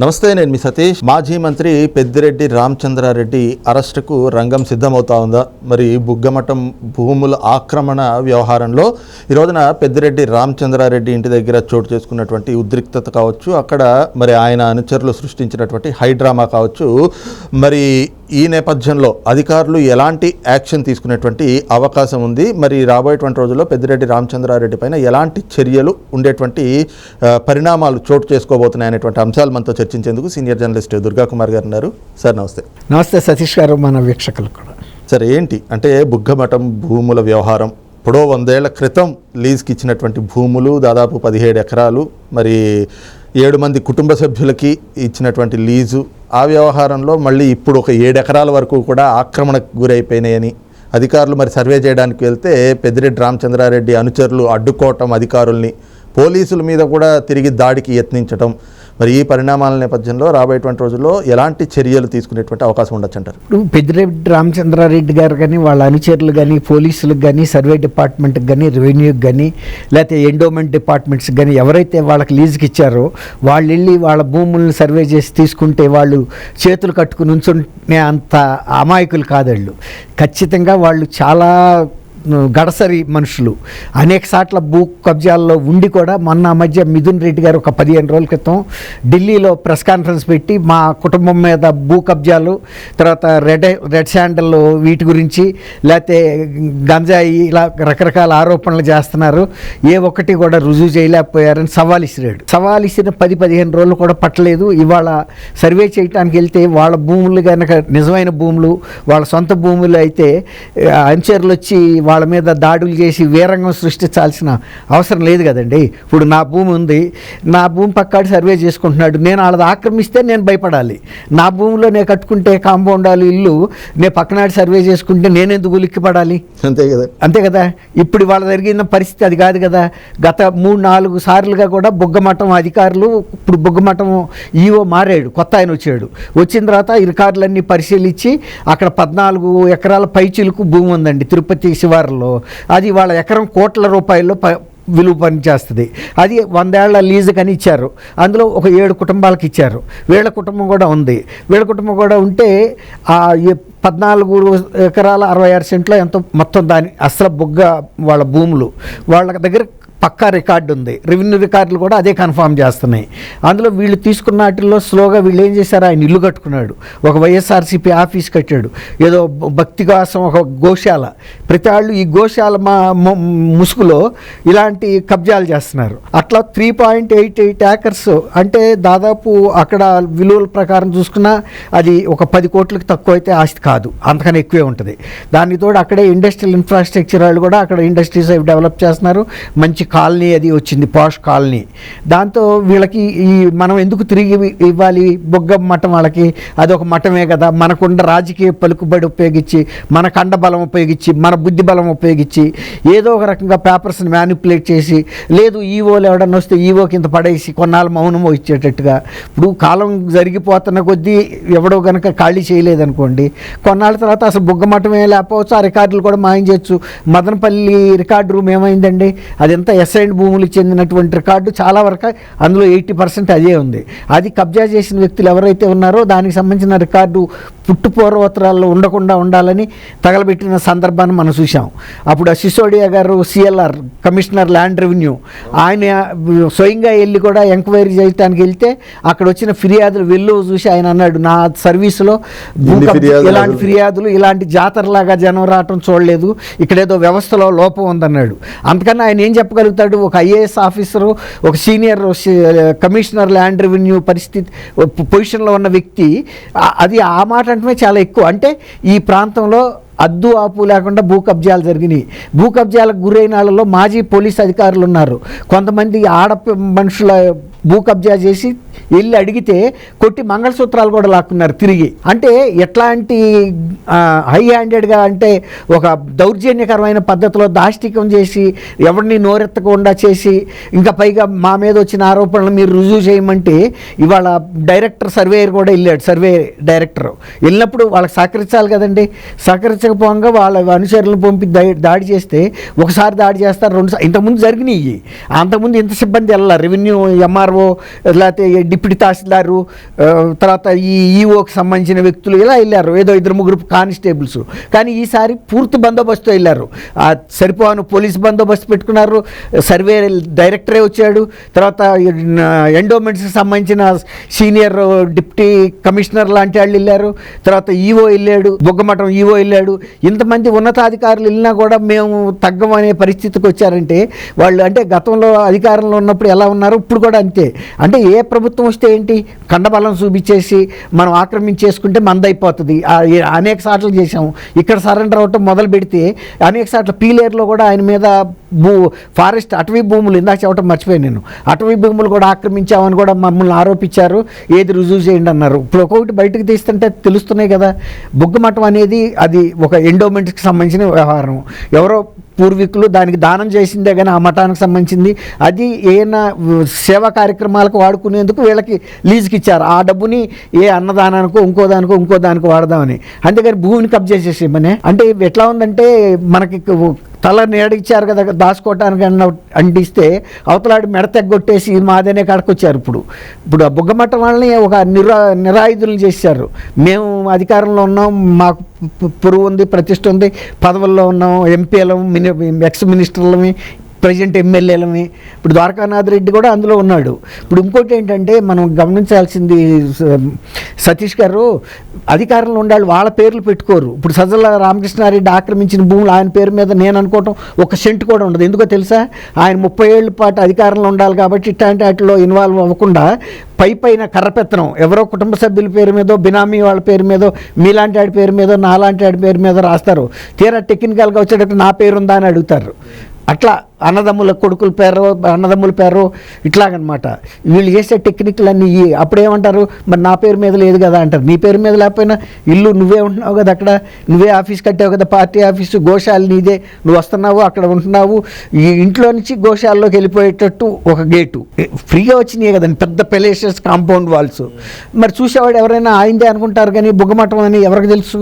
నమస్తే నేను మీ సతీష్. మాజీ మంత్రి పెద్దిరెడ్డి రామచంద్రారెడ్డి అరెస్టుకు రంగం సిద్ధమవుతా ఉందా? మరి బుగ్గమఠం భూముల ఆక్రమణ వ్యవహారంలో ఈ రోజున పెద్దిరెడ్డి రామచంద్రారెడ్డి ఇంటి దగ్గర చోటు చేసుకున్నటువంటి ఉద్రిక్తత కావచ్చు అక్కడ మరి ఆయన అనుచరులు సృష్టించినటువంటి హైడ్రామా కావచ్చు. మరి ఈ నేపథ్యంలో అధికారులు ఎలాంటి యాక్షన్ తీసుకునేటువంటి అవకాశం ఉంది? మరి రాబోయేటువంటి రోజుల్లో పెద్దిరెడ్డి రామచంద్రారెడ్డి పైన ఎలాంటి చర్యలు ఉండేటువంటి పరిణామాలు చోటు చేసుకోబోతున్నాయి అనేటువంటి అంశాలు మనతో చర్చించేందుకు సీనియర్ జర్నలిస్ట్ దుర్గా కుమార్ గారు ఉన్నారు. సార్ నమస్తే. నమస్తే సతీష్ గారు మన వీక్షకులు కూడా. సార్ ఏంటి? అంటే బుగ్గమఠం భూముల వ్యవహారం. ఇప్పుడో వందేళ్ళ క్రితం లీజ్కి ఇచ్చినటువంటి భూములు దాదాపు పదిహేడు ఎకరాలు. మరి ఏడు మంది కుటుంబ సభ్యులకి ఇచ్చినటువంటి లీజు. ఆ వ్యవహారంలో మళ్ళీ ఇప్పుడు ఒక ఏడు ఎకరాల వరకు కూడా ఆక్రమణకు గురైపోయినాయని అధికారులు మరి సర్వే చేయడానికి వెళ్తే పెద్దిరెడ్డి రామచంద్రారెడ్డి అనుచరులు అడ్డుకోవటం అధికారుల్ని పోలీసుల మీద కూడా తిరిగి దాడికి యత్నించటం. మరి ఈ పరిణామాల నేపథ్యంలో రాబోయేటువంటి రోజుల్లో ఎలాంటి చర్యలు తీసుకునేటువంటి అవకాశం ఉండొచ్చు అంటారు ఇప్పుడు పెద్దిరెడ్డి రామచంద్రారెడ్డి గారు కానీ వాళ్ళ అనుచరులు కానీ పోలీసులకు కానీ సర్వే డిపార్ట్మెంట్కి కానీ రెవెన్యూకి కానీ లేకపోతే ఎండోమెంట్ డిపార్ట్మెంట్స్కి కానీ ఎవరైతే వాళ్ళకి లీజుకి ఇచ్చారో వాళ్ళు వెళ్ళి వాళ్ళ భూములను సర్వే చేసి తీసుకుంటే వాళ్ళు చేతులు కట్టుకుని ఉంచుంటే అంత అమాయకులు కాదళ్ళు. ఖచ్చితంగా వాళ్ళు చాలా గడసరి మనుషులు. అనేక సార్ల భూ కబ్జాల్లో ఉండి కూడా మొన్న మధ్య మిథున్ రెడ్డి గారు ఒక పదిహేను రోజుల క్రితం ఢిల్లీలో ప్రెస్ కాన్ఫరెన్స్ పెట్టి మా కుటుంబం మీద భూ కబ్జాలు తర్వాత రెడ్ రెడ్ శాండల్ వీటి గురించి లేకపోతే గంజాయి ఇలా రకరకాల ఆరోపణలు చేస్తున్నారు. ఏ ఒక్కటి కూడా రుజువు చేయలేకపోయారని సవాల్ ఇసిరాడు. సవాల్ ఇసిన పది పదిహేను రోజులు కూడా పట్టలేదు. ఇవాళ సర్వే చేయడానికి వెళ్తే వాళ్ళ భూములు కనుక నిజమైన భూములు వాళ్ళ సొంత భూములు అయితే అంచర్లు వచ్చి వాళ్ళ మీద దాడులు చేసి వీరంగం సృష్టించాల్సిన అవసరం లేదు కదండి. ఇప్పుడు నా భూమి ఉంది. నా భూమి పక్కాడు సర్వే చేసుకుంటున్నాడు. నేను వాళ్ళది ఆక్రమిస్తే నేను భయపడాలి. నా భూమిలో నేను కట్టుకుంటే కాంపౌండాలు ఇల్లు నేను పక్కనాడు సర్వే చేసుకుంటే నేను ఎందుకు ఉలిక్కి పడాలి అంతే కదా. అంతే కదా. ఇప్పుడు వాళ్ళ జరిగిన పరిస్థితి అది కాదు కదా. గత మూడు నాలుగు సార్లుగా కూడా బుగ్గమఠం అధికారులు ఇప్పుడు బుగ్గమఠం ఈవో మారాడు. కొత్త ఆయన వచ్చాడు. వచ్చిన తర్వాత ఈ రికార్డులన్నీ పరిశీలించి అక్కడ పద్నాలుగు ఎకరాల పైచిలుకు భూమి ఉందండి. తిరుపతి శివారులో అది వాళ్ళ ఎకరం కోట్ల రూపాయల్లో ప విలువ పనిచేస్తుంది. అది వందేళ్ళ లీజు అని ఇచ్చారు. అందులో ఒక ఏడు కుటుంబాలకు ఇచ్చారు. వీళ్ళ కుటుంబం కూడా ఉంది. వీళ్ళ కుటుంబం కూడా ఉంటే ఆ పద్నాలుగు ఎకరాల అరవై ఆరు సెంట్లో ఎంతో మొత్తం దాని అసలు బుగ్గ వాళ్ళ భూములు. వాళ్ళ దగ్గర పక్కా రికార్డు ఉంది. రెవెన్యూ రికార్డులు కూడా అదే కన్ఫామ్ చేస్తున్నాయి. అందులో వీళ్ళు తీసుకున్న వాటిల్లో స్లోగా వీళ్ళు ఏం చేశారు? ఆయన ఇల్లు కట్టుకున్నాడు. ఒక వైఎస్ఆర్సీపీ ఆఫీస్ కట్టాడు. ఏదో భక్తి కోసం ఒక గోశాల. ప్రతి వాళ్ళు ఈ గోశాల మా ముసుగులో ఇలాంటి కబ్జాలు చేస్తున్నారు. అట్లా three point eight eight acres అంటే దాదాపు అక్కడ విలువల ప్రకారం చూసుకున్నా అది ఒక పది కోట్లకు తక్కువ అయితే ఆస్తి కాదు. అంతకన్నా ఎక్కువే ఉంటుంది. దానితోడు అక్కడే ఇండస్ట్రియల్ ఇన్ఫ్రాస్ట్రక్చర్ వాళ్ళు కూడా అక్కడ ఇండస్ట్రీస్ అవి డెవలప్ చేస్తున్నారు. మంచి కాలనీ అది వచ్చింది పాష్ కాలనీ. దాంతో వీళ్ళకి ఈ మనం ఎందుకు తిరిగి ఇవ్వాలి? బొగ్గ మఠం వాళ్ళకి అది ఒక మఠమే కదా. మనకుండ రాజకీయ పలుకుబడి ఉపయోగించి మన కండ బలం ఉపయోగించి మన బుద్ధి బలం ఉపయోగించి ఏదో ఒక రకంగా పేపర్స్ని మ్యానిపులేట్ చేసి లేదు ఈవోలు ఎవడన్నా వస్తే ఈవో కింద పడేసి కొన్నాళ్ళు మౌనమో ఇచ్చేటట్టుగా. ఇప్పుడు కాలం జరిగిపోతున్న కొద్దీ ఎవడో కనుక ఖాళీ చేయలేదనుకోండి కొన్నాళ్ళ తర్వాత అసలు బుగ్గమఠమే లేకపోవచ్చు ఆ రికార్డులు కూడా మాయం చేయొచ్చు. మదనపల్లి రికార్డు రూమ్ ఏమైందండి? అది ఎస్ఐండ్ భూములకు చెందినటువంటి రికార్డు చాలా వరకు అందులో ఎయిటీ పర్సెంట్ అదే ఉంది. అది కబ్జా చేసిన వ్యక్తులు ఎవరైతే ఉన్నారో దానికి సంబంధించిన రికార్డు పుట్టు పూర్వోత్తరాల్లో ఉండకుండా ఉండాలని తగలబెట్టిన సందర్భాన్ని మనం చూసాం అప్పుడు సిసోడియా గారు సిఎల్ఆర్ కమిషనర్ ల్యాండ్ రెవెన్యూ ఆయన స్వయంగా వెళ్ళి కూడా ఎంక్వైరీ చేయడానికి వెళ్తే అక్కడ వచ్చిన ఫిర్యాదులు వెళ్ళు చూసి ఆయన అన్నాడు నా సర్వీసులో ఇలాంటి ఫిర్యాదులు ఇలాంటి జాతరలాగా జనం రావటం చూడలేదు. ఇక్కడేదో వ్యవస్థలో లోపం ఉందన్నాడు. అందుకని ఆయన ఏం చెప్పగలుగుతాడు ఒక ఐఏఎస్ ఆఫీసరు ఒక సీనియర్ కమిషనర్ ల్యాండ్ రెవెన్యూ పరిస్థితి పొజిషన్లో ఉన్న వ్యక్తి అది ఆ మాట అంటే చాలా ఎక్కువ. అంటే ఈ ప్రాంతంలో అద్దు ఆపు లేకుండా భూ కబ్జాలు జరిగినాయి. భూ కబ్జాలకు గురైన వాళ్ళలో మాజీ పోలీస్ అధికారులు ఉన్నారు. కొంతమంది ఆడ మనుషుల భూ కబ్జా చేసి వెళ్ళి అడిగితే కొట్టి మంగళసూత్రాలు కూడా లాక్కున్నారు తిరిగి. అంటే ఎట్లాంటి హై హ్యాండెడ్గా అంటే ఒక దౌర్జన్యకరమైన పద్ధతిలో దాష్టికం చేసి ఎవరిని నోరెత్తకుండా చేసి ఇంకా పైగా మా మీద వచ్చిన ఆరోపణలు మీరు రుజువు చేయమంటే ఇవాళ డైరెక్టర్ సర్వేయర్ కూడా వెళ్ళాడు సర్వే డైరెక్టర్. వెళ్ళినప్పుడు వాళ్ళకి సహకరించాలి కదండి. సహకరించకపోగా వాళ్ళ అనుచరులను పంపి దాడి చేస్తే ఒకసారి దాడి చేస్తారు రెండు ఇంతకుముందు జరిగినాయి. అంతకుముందు ఇంత సిబ్బంది వెళ్ళాలి రెవెన్యూ ఎంఆర్ ఎంఆర్ఓ లేకపోతే డిప్యూటీ తహసీల్దారు తర్వాత ఈ ఈఓకి సంబంధించిన వ్యక్తులు ఇలా వెళ్ళారు. ఏదో ఇద్దరు ముగ్గురు కానిస్టేబుల్స్. కానీ ఈసారి పూర్తి బందోబస్తు వెళ్ళారు. ఆ సరిపోను పోలీస్ బందోబస్తు పెట్టుకున్నారు. సర్వే డైరెక్టరే వచ్చాడు. తర్వాత ఎండోమెంట్స్కి సంబంధించిన సీనియర్ డిప్యూటీ కమిషనర్ లాంటి వాళ్ళు వెళ్ళారు. తర్వాత ఈఓ వెళ్ళాడు. బొగ్గమఠం ఈఓ వెళ్ళాడు. ఇంతమంది ఉన్నతాధికారులు వెళ్ళినా కూడా మేము తగ్గం అనే పరిస్థితికి వచ్చారంటే వాళ్ళు అంటే గతంలో అధికారంలో ఉన్నప్పుడు ఎలా ఉన్నారు ఇప్పుడు కూడా అంతే. అంటే ఏ ప్రభుత్వం వస్తే ఏంటి? కండబలం చూపించేసి మనం ఆక్రమించేసుకుంటే మందైపోతుంది. అనేక సార్లు చేసాము ఇక్కడ సరెండర్ అవటం మొదలు పెడితే అనేక సార్లు పీలేరులో కూడా ఆయన మీద భూ ఫారెస్ట్ అటవీ భూములు ఇందాక చెప్పడం మర్చిపోయాను నేను. అటవీ భూములు కూడా ఆక్రమించామని కూడా మమ్మల్ని ఆరోపించారు. ఏది రుజువు చేయండి అన్నారు. ఇప్పుడు ఒక్కొక్కటి బయటకు తీస్తుంటే తెలుస్తున్నాయి కదా. బుగ్గమఠం అనేది అది ఒక ఎండోమెంట్కి సంబంధించిన వ్యవహారం. ఎవరో పూర్వీకులు దానికి దానం చేసిందే కానీ ఆ మఠానికి సంబంధించింది. అది ఏమైనా సేవా కార్యక్రమాలకు వాడుకునేందుకు వీళ్ళకి లీజుకి ఇచ్చారు. ఆ డబ్బుని ఏ అన్నదానానికో ఇంకో దానికో ఇంకో దానికో వాడదామని. అంతేగాని భూమిని కబ్జా చేసేయమనే. అంటే ఎట్లా ఉందంటే మనకి తల అడిగిచ్చారు కదా దాచుకోవటానికి అన్న అంటిస్తే అవతలాడి మెడ తెగ్గొట్టేసి మాదనే కాడకొచ్చారు ఇప్పుడు. ఇప్పుడు ఆ బుగ్గమట్ట వాళ్ళని ఒక నిరా నిరాయుధులు చేశారు. మేము అధికారంలో ఉన్నాం మాకు పురుగు ఉంది ప్రతిష్ట ఉంది పదవుల్లో ఉన్నాం ఎంపీలం మిని ఎక్స్ మినిస్టర్లమి ప్రజెంట్ ఎమ్మెల్యేలమి ఇప్పుడు ద్వారకానాథ్ రెడ్డి కూడా అందులో ఉన్నాడు. ఇప్పుడు ఇంకోటి ఏంటంటే మనం గమనించాల్సింది సతీష్ గారు అధికారంలో ఉండాలి వాళ్ళ పేర్లు పెట్టుకోరు. ఇప్పుడు సజ్జల రామకృష్ణారెడ్డి ఆక్రమించిన భూములు ఆయన పేరు మీద నేను అనుకోవటం ఒక సెంట్ కూడా ఉండదు. ఎందుకో తెలుసా? ఆయన ముప్పై ఏళ్ళ పాటు అధికారంలో ఉండాలి కాబట్టి ఇట్లాంటి వాటిలో ఇన్వాల్వ్ అవ్వకుండా పై పైన కర్రపెత్తనం. ఎవరో కుటుంబ సభ్యుల పేరు మీదో బినామీ వాళ్ళ పేరు మీదో మీలాంటి వాడి పేరు మీదో నాలాంటి వాడి పేరు మీద రాస్తారు. తీరా టెక్నికల్గా వచ్చేటప్పుడు నా పేరు ఉందా అని అడుగుతారు. అట్లా అన్నదమ్ముల కొడుకుల పేరు అన్నదమ్ముల పేరు ఇట్లాగనమాట. వీళ్ళు చేసే టెక్నిక్లు అన్నీ అప్పుడు ఏమంటారు మరి నా పేరు మీద లేదు కదా అంటారు. నీ పేరు మీద లేకపోయినా ఇల్లు నువ్వే ఉంటున్నావు కదా అక్కడ? నువ్వే ఆఫీస్ కట్టావు కదా పార్టీ ఆఫీసు గోశాల నీదే. నువ్వు వస్తున్నావు అక్కడ ఉంటున్నావు. ఈ ఇంట్లో నుంచి గోశాలలోకి వెళ్ళిపోయేటట్టు ఒక గేటు. ఫ్రీగా వచ్చినాయి కదండి. పెద్ద పెలేషియస్ కాంపౌండ్ వాల్స్. మరి చూసేవాడు ఎవరైనా ఆయిందే అనుకుంటారు కానీ బుగ్గమఠం అని ఎవరికి తెలుసు?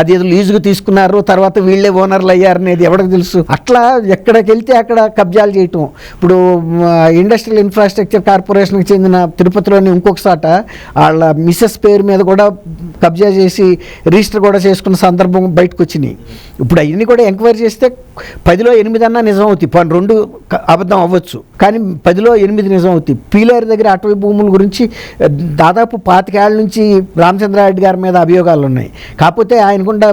అది ఏదో లీజుకు తీసుకున్నారు తర్వాత వీళ్ళే ఓనర్లు అయ్యారు అనేది ఎవరికి తెలుసు? అట్లా ఎక్కడికి వెళ్తే అక్కడ కబ్జాలు చేయటం. ఇప్పుడు ఇండస్ట్రియల్ ఇన్ఫ్రాస్ట్రక్చర్ కార్పొరేషన్కి చెందిన తిరుపతిలోని ఇంకొక సాట వాళ్ళ మిస్సెస్ పేరు మీద కూడా కబ్జా చేసి రిజిస్టర్ కూడా చేసుకున్న సందర్భం బయటకు వచ్చినాయి ఇప్పుడు అవన్నీ కూడా ఎంక్వైరీ చేస్తే పదిలో ఎనిమిది అన్నా నిజం అవుతాయి పని రెండు అబద్ధం అవ్వచ్చు. కానీ పదిలో ఎనిమిది నిజం అవుతాయి పీలేరు దగ్గర అటవీ భూముల గురించి దాదాపు పాతికేళ్ళ నుంచి రామచంద్రారెడ్డి గారి మీద అభియోగాలు ఉన్నాయి. కాకపోతే ఆయనకుండా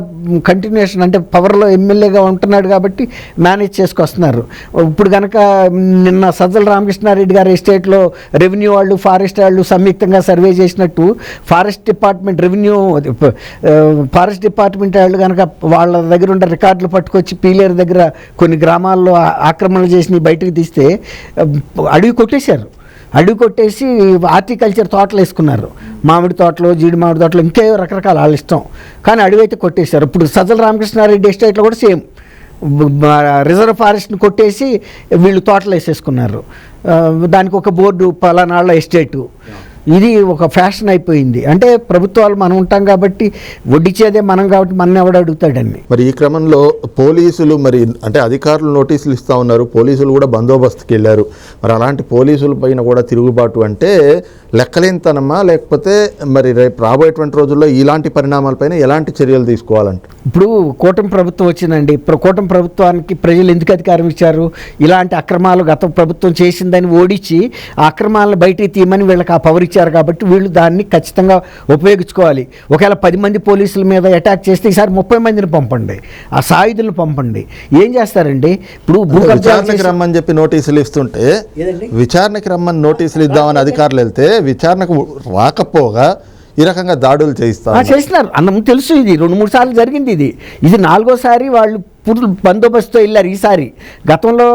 కంటిన్యూషన్ అంటే పవర్లో ఎమ్మెల్యేగా ఉంటున్నాడు కాబట్టి మేనేజ్ చేసుకొస్తున్నారు. ఇప్పుడు కనుక నిన్న సజ్జల రామకృష్ణారెడ్డి గారి ఎస్టేట్లో రెవెన్యూ వాళ్ళు ఫారెస్ట్ వాళ్ళు సంయుక్తంగా సర్వే చేసినట్టు forest department revenue forest department వాళ్ళు కనుక వాళ్ళ దగ్గర ఉన్న రికార్డులు పట్టుకొచ్చి పీలేరు దగ్గర కొన్ని గ్రామాల్లో ఆక్రమణ ఆక్రమణలు చేసి బయటకు తీస్తే అడవి కొట్టేశారు. అడవి కొట్టేసి హార్టికల్చర్ తోటలు వేసుకున్నారు. మామిడి తోటలు జీడి మామిడి తోటలు ఇంకే రకరకాల వాళ్ళ ఇష్టం. కానీ అడవి అయితే కొట్టేశారు. ఇప్పుడు సజ్జల రామకృష్ణారెడ్డి ఎస్టేట్లో కూడా సేమ్. రిజర్వ్ ఫారెస్ట్ని కొట్టేసి వీళ్ళు తోటలు వేసేసుకున్నారు దానికి ఒక బోర్డు పలానాళ్ళ ఎస్టేటు. ఇది ఒక ఫ్యాషన్ అయిపోయింది. అంటే ప్రభుత్వాలు మనం ఉంటాం కాబట్టి వడ్డిచ్చేదే మనం కాబట్టి మన ఎవడు అడుగుతాడని మరి ఈ క్రమంలో పోలీసులు మరి అంటే అధికారులు నోటీసులు ఇస్తా ఉన్నారు. పోలీసులు కూడా బందోబస్తుకి వెళ్ళారు మరి అలాంటి పోలీసుల పైన కూడా తిరుగుబాటు అంటే లెక్కలేనితనమా? లేకపోతే మరి రేపు రాబోయేటువంటి రోజుల్లో ఇలాంటి పరిణామాలపైన ఎలాంటి చర్యలు తీసుకోవాలంట? ఇప్పుడు కూటమి ప్రభుత్వం వచ్చిందండి. కూటమి ప్రభుత్వానికి ప్రజలు ఎందుకు అధికారం ఇచ్చారు? ఇలాంటి అక్రమాలు గత ప్రభుత్వం చేసిందని ఓడించి ఆ అక్రమాలను బయటికి తీయమని వీళ్ళకి ఆ పవర్ ఇచ్చారు కాబట్టి వీళ్ళు దాన్ని ఖచ్చితంగా ఉపయోగించుకోవాలి. ఒకవేళ పది మంది పోలీసుల మీద అటాక్ చేస్తే ఈసారి ముప్పై మందిని పంపండి. ఆ సాయుధులను పంపండి. ఏం చేస్తారండి? ఇప్పుడు విచారణకి రమ్మని చెప్పి నోటీసులు ఇస్తుంటే? విచారణకి రమ్మని నోటీసులు ఇద్దామని అధికారులు వెళ్తే విచారణకు రాకపోగా ఈ రకంగా దాడులు చేయిస్తా ఆ, చేసినారు అన్న తెలుసు ఇది. రెండు మూడు సార్లు జరిగింది ఇది. ఇది నాలుగోసారి వాళ్ళు ఫుల్ బందోబస్తుతో వెళ్ళారు ఈసారి. గతంలో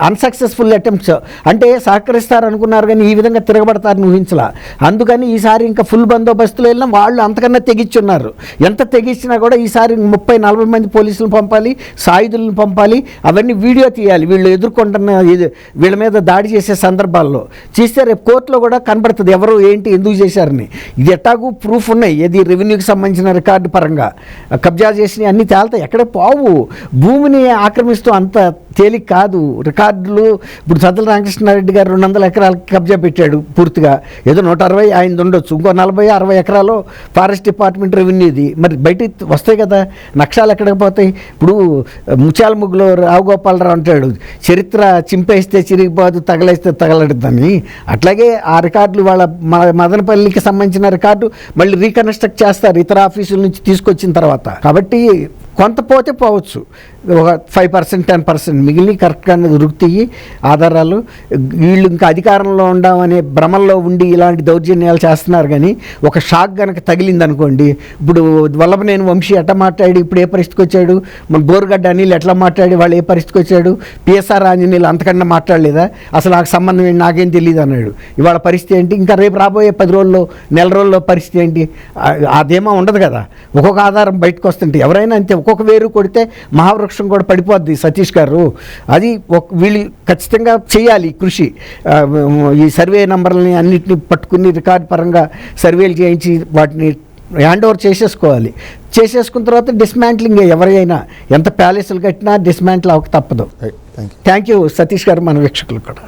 అన్సక్సెస్ఫుల్ అటెంప్ట్స్. అంటే సహకరిస్తారు అనుకున్నారు కానీ ఈ విధంగా తిరగబడతారని ఊహించలా. అందుకని ఈసారి ఇంకా ఫుల్ బందోబస్తులో వెళ్ళినా వాళ్ళు అంతకన్నా తెగించున్నారు ఎంత తెగించినా కూడా ఈసారి ముప్పై నలభై మంది పోలీసులను పంపాలి సాయుధులను పంపాలి అవన్నీ వీడియో తీయాలి. వీళ్ళు ఎదుర్కొంటున్న ఇది వీళ్ళ మీద దాడి చేసే సందర్భాల్లో. చేస్తే రేపు కోర్టులో కూడా కనబడుతుంది ఎవరు ఏంటి ఎందుకు చేశారని. ఇది ఎట్టాగు ప్రూఫ్ ఉన్నాయి. ఏది రెవెన్యూకి సంబంధించిన రికార్డు పరంగా. కబ్జా చేసినవి అన్నీ తేలుతాయి. ఎక్కడ పోవు? భూమిని ఆక్రమిస్తూ అంత తేలిక కాదు. రికార్డులు ఇప్పుడు సజ్జల రామకృష్ణారెడ్డి గారు రెండు వందల ఎకరాలకి కబ్జా పెట్టాడు పూర్తిగా. ఏదో నూట అరవై ఆయన ఉండొచ్చు. ఇంకో నలభై అరవై ఎకరాలు ఫారెస్ట్ డిపార్ట్మెంట్ రెవెన్యూది మరి బయట వస్తాయి కదా నక్షాలు ఎక్కడికి పోతాయి? ఇప్పుడు ముచ్చాల ముగ్గులో రావుగోపాలరావు అంటాడు చరిత్ర చింపేస్తే చిరిగిపోదు తగలేస్తే తగలడుద్దని అట్లాగే ఆ రికార్డులు వాళ్ళ మ- మదనపల్లికి సంబంధించిన రికార్డు మళ్ళీ రీకన్స్ట్రక్ట్ చేస్తారు ఇతర ఆఫీసుల నుంచి తీసుకొచ్చిన తర్వాత. కాబట్టి కొంత పోతే పోవచ్చు. ఒక ఫైవ్ పర్సెంట్ టెన్ పర్సెంట్ మిగిలిన కరెక్ట్గా దొరుకుతాయి. ఆధారాలు వీళ్ళు ఇంకా అధికారంలో ఉండామనే భ్రమల్లో ఉండి ఇలాంటి దౌర్జన్యాలు చేస్తున్నారు కానీ ఒక షాక్ కనుక తగిలింది అనుకోండి ఇప్పుడు వల్లభనేని వంశీ ఎట్లా మాట్లాడి ఇప్పుడు ఏ పరిస్థితికి వచ్చాడు? మన బోరుగడ్డ అనిల్ ఎట్లా మాట్లాడి వాళ్ళు ఏ పరిస్థితికి వచ్చాడు? పిఎస్ఆర్ ఆంజనేయులు అంతకన్నా మాట్లాడలేదా? అసలు నాకు సంబంధం ఏంటి? నాకేం తెలియదు అన్నాడు. ఇవాళ పరిస్థితి ఏంటి? ఇంకా రేపు రాబోయే పది రోజుల్లో నెల రోజుల్లో పరిస్థితి ఏంటి? అదేమో ఉండదు కదా. ఒక్కొక్క ఆధారం బయటకు వస్తుంటే ఎవరైనా అంతే ఒక్కొక్క వేరు కొడితే మహావృక్ష కూడా పడిపోద్ది సతీష్ గారు. అది ఒక వీళ్ళు ఖచ్చితంగా చేయాలి కృషి. ఈ సర్వే నంబర్లని అన్నిటిని పట్టుకుని రికార్డ్ పరంగా సర్వేలు చేయించి వాటిని హ్యాండ్ ఓవర్ చేసేసుకోవాలి. చేసేసుకున్న తర్వాత డిస్మాంట్లింగ్ ఎవరైనా ఎంత ప్యాలెస్లు కట్టినా డిస్మాంటిల్ అవ్వక తప్పదు. థ్యాంక్ యూ సతీష్ గారు మన వీక్షకులు కూడా.